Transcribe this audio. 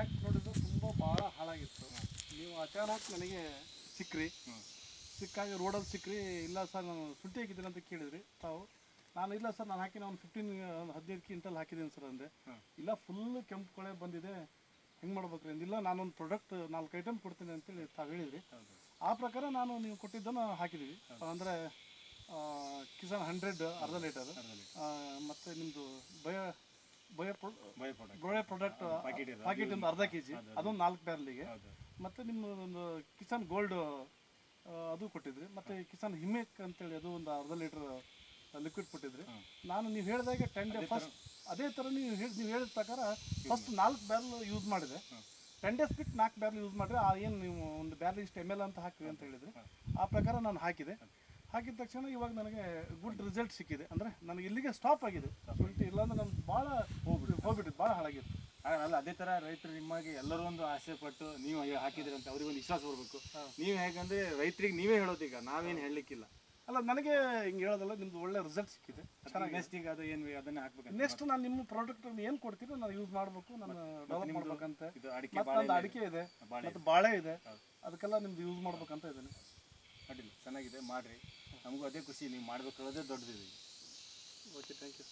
Fifteen ನೋಡಿದ್ರು ತುಂಬ ಭಾಳ ಹಾಳಾಗಿತ್ತು. ನೀವು ಅಚಾನಕ್ ನನಗೆ ಸಿಕ್ಕ್ರಿ. ಸಿಕ್ಕಾಗಿ ರೋಡಲ್ಲಿ ಸಿಕ್ಕ್ರಿ ಇಲ್ಲ ಸರ್ ನಾನು ಸುಟ್ಟಿ ಹಾಕಿದ್ದೀನಿ ಅಂತ ಕೇಳಿದ್ರಿ. ತಾವು ನಾನು ಇಲ್ಲ ಸರ್ ನಾನು ಹಾಕಿನ ಒಂದು ಫಿಫ್ಟೀನ್ ಹದಿನೈದು ಕ್ವಿಂಟಲ್ ಹಾಕಿದ್ದೀನಿ ಸರ್ ಅಂದರೆ ಇಲ್ಲ ಫುಲ್ ಕೆಂಪು ಕೊಳೆ ಬಂದಿದೆ. ಹೆಂಗೆ ಮಾಡ್ಬೇಕ್ರಿ ಅಂದಿಲ್ಲ ನಾನೊಂದು ಪ್ರಾಡಕ್ಟ್ ನಾಲ್ಕು ಐಟಮ್ ಕೊಡ್ತೀನಿ ಅಂತೇಳಿ ತಾವು ಹೇಳಿದ್ರಿ. ಆ ಪ್ರಕಾರ ನಾನು ನೀವು ಕೊಟ್ಟಿದ್ದನ್ನು ಹಾಕಿದ್ದೀವಿ. ಅಂದರೆ ಕಿಸಾನ್ ಹಂಡ್ರೆಡ್ ಅರ್ಧ ಲೀಟರ್ ಅರ್ಧ ಲೀಟರ್. ಮತ್ತು ನಿಮ್ಮದು ಬಯ ಬಯ ಪ್ರಾಡಕ್ಟ್ ಗೋಳೆ ಪ್ರಾಡಕ್ಟ್ ಪ್ಯಾಕೆಟ್ ಒಂದು ಅರ್ಧ ಕೆ ಜಿ ಅದೊಂದು ನಾಲ್ಕು ಬ್ಯಾರಲಿಗೆ ಮತ್ತು ನಿಮ್ಮ ಒಂದು ಕಿಸಾನ್ ಗೋಲ್ಡ್ ಅದು ಕೊಟ್ಟಿದ್ರಿ. ಮತ್ತು ಕಿಸಾನ್ ಹಿಮೇಕ್ ಅಂತೇಳಿ ಅದು ಒಂದು ಅರ್ಧ ಲೀಟ್ರ್ ಲಿಕ್ವಿಡ್ ಕೊಟ್ಟಿದ್ರಿ. ನಾನು ನೀವು ಹೇಳಿದಾಗ ಟೆನ್ ಡೇ ಫಸ್ಟ್ ಅದೇ ಥರ ನೀವು ಹೇಳಿ ನೀವು ಹೇಳಿದ ಪ್ರಕಾರ ಫಸ್ಟ್ ನಾಲ್ಕು ಬ್ಯಾರಲ್ ಯೂಸ್ ಮಾಡಿದೆ. ಟೆನ್ ಡೇಸ್ ಬಿಟ್ಟು ನಾಲ್ಕು ಬ್ಯಾರಲ್ ಯೂಸ್ ಮಾಡಿದ್ರೆ ಆ ಏನು ನೀವು ಒಂದು ಬ್ಯಾರಲ್ ಇಷ್ಟು ಎಂ ಎಲ್ ಅಂತ ಹಾಕಿವಿ ಅಂತ ಹೇಳಿದ್ರಿ. ಆ ಪ್ರಕಾರ ನಾನು ಹಾಕಿದೆ. ಹಾಕಿದ ತಕ್ಷಣ ಇವಾಗ ನನಗೆ ಗುಡ್ ರಿಸಲ್ಟ್ ಸಿಕ್ಕಿದೆ. ಅಂದರೆ ನನಗೆ ಇಲ್ಲಿಗೆ ಸ್ಟಾಪ್ ಆಗಿದೆ. ಶುಂಠಿ ಇಲ್ಲಾಂದ್ರೆ ನಮ್ಗೆ ಭಾಳ ಹೋಗ್ಬಿಟ್ಟು ಹೋಗ್ಬಿಟ್ಟಿದ್ದು ಭಾಳ ಹಾಳಾಗಿತ್ತು. ಅಲ್ಲ ಅದೇ ತರ ರೈತರು ನಿಮಗೆ ಎಲ್ಲರೂ ಒಂದು ಆಸೆ ಪಟ್ಟು ನೀವು ಹಾಕಿದ್ರಿ ಅಂತ ಅವ್ರಿಗೆ ಒಂದು ವಿಶ್ವಾಸ ಬರಬೇಕು. ನೀವು ಹೇಗಂದ್ರೆ ರೈತರಿಗೆ ನೀವೇ ಹೇಳೋದೀಗ ಈಗ ನಾವೇನು ಹೇಳಲಿಕ್ಕಿಲ್ಲ. ಅಲ್ಲ ನನಗೆ ಹಿಂಗೆ ಹೇಳೋದಲ್ಲ ನಿಮ್ದು ಒಳ್ಳೆ ರಿಸಲ್ಟ್ ಸಿಕ್ಕಿದೆ. ಚೆನ್ನಾಗಿ ನೆಕ್ಸ್ಟ್ ಈಗ ಅದು ಏನು ಅದನ್ನೇ ಹಾಕ್ಬೇಕು ನೆಕ್ಸ್ಟ್ ನಾನು ನಿಮ್ಮ ಪ್ರಾಡಕ್ಟ್ ಏನು ಕೊಡ್ತೀರೋ ನಾನು ಯೂಸ್ ಮಾಡಬೇಕು ನಾನು ಡೆವಲಪ್ ಮಾಡ್ಬೇಕಂತ. ಇದು ಅಡಿಕೆ ಅಡಿಕೆ ಇದೆ. ಮತ್ತು ಬಾಳೆ ಇದೆ. ಅದಕ್ಕೆಲ್ಲ ನಿಮ್ದು ಯೂಸ್ ಮಾಡ್ಬೇಕಂತ ಇದ್ದೀನಿ. ಅಡ್ಡಿಲ್ಲ ಚೆನ್ನಾಗಿದೆ ಮಾಡಿರಿ. ನಮಗೂ ಅದೇ ಖುಷಿ ನೀವು ಮಾಡ್ಬೇಕು ಅನ್ನೋದೇ ದೊಡ್ಡದಿದೆ. Okay thank you